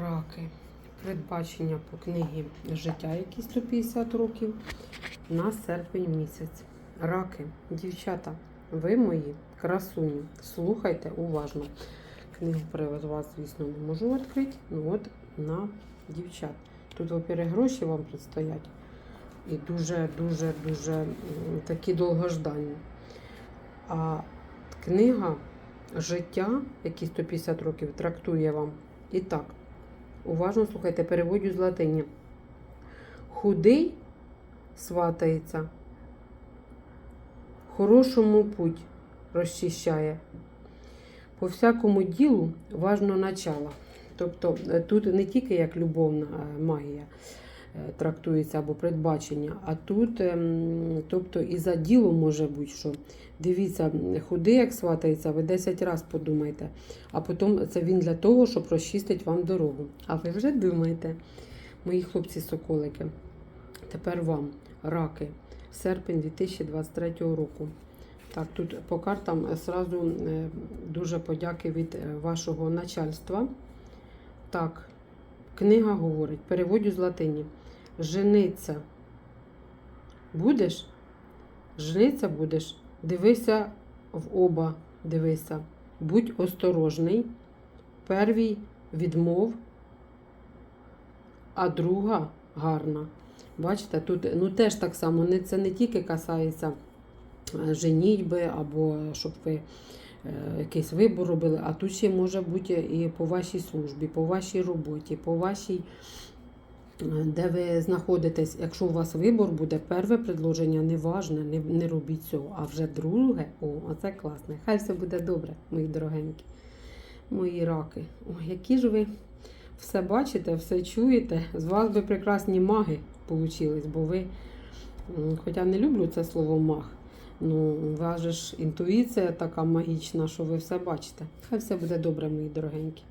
Раки. Передбачення по книгі Життя, які 150 років на серпень місяць. Раки, дівчата, ви мої красуні. Слухайте уважно. Книгу перед вас, звісно, не можу відкрити. Ну от на дівчат. Тут, во-первых, гроші вам предстоять. І дуже, дуже, дуже такі довгожданні. А книга Життя, які 150 років, трактує вам і так. Уважно слухайте, переводю з латині. Худий сватається, хорошому путь розчищає. По всякому ділу важно начало. Тобто е, тут не тільки як любовна е, магія трактується або передбачення, а тут, ем, тобто і за ділом може бути, що дивіться, худий як сватається, ви 10 разів подумайте, а потім це він для того, щоб розчистити вам дорогу. А ви вже думаєте, мої хлопці-соколики, тепер вам раки, серпень 2023 року. Так, тут по картам сразу е, дуже подяки від е, вашого начальства. Так, книга говорить, переводю з латині. Жениться будеш? Жениться будеш? Дивися в оба, дивися. Будь осторожний. Первій відмов, а друга гарна. Бачите, тут ну, теж так само, це не тільки касається е, женітьби або щоб ви е, якийсь вибор робили, а тут ще може бути і по вашій службі, по вашій роботі, по вашій, де ви знаходитесь. Якщо у вас вибор буде, перше предложення не важне, не, не робіть цього, а вже друге, о, оце класне. Хай все буде добре, мої дорогенькі, мої раки. Ой, які ж ви все бачите, все чуєте. З вас би прекрасні маги получились, бо ви, хоча не люблю це слово маг, ну, у вас же ж інтуїція така магічна, що ви все бачите. Хай все буде добре, мої дорогенькі.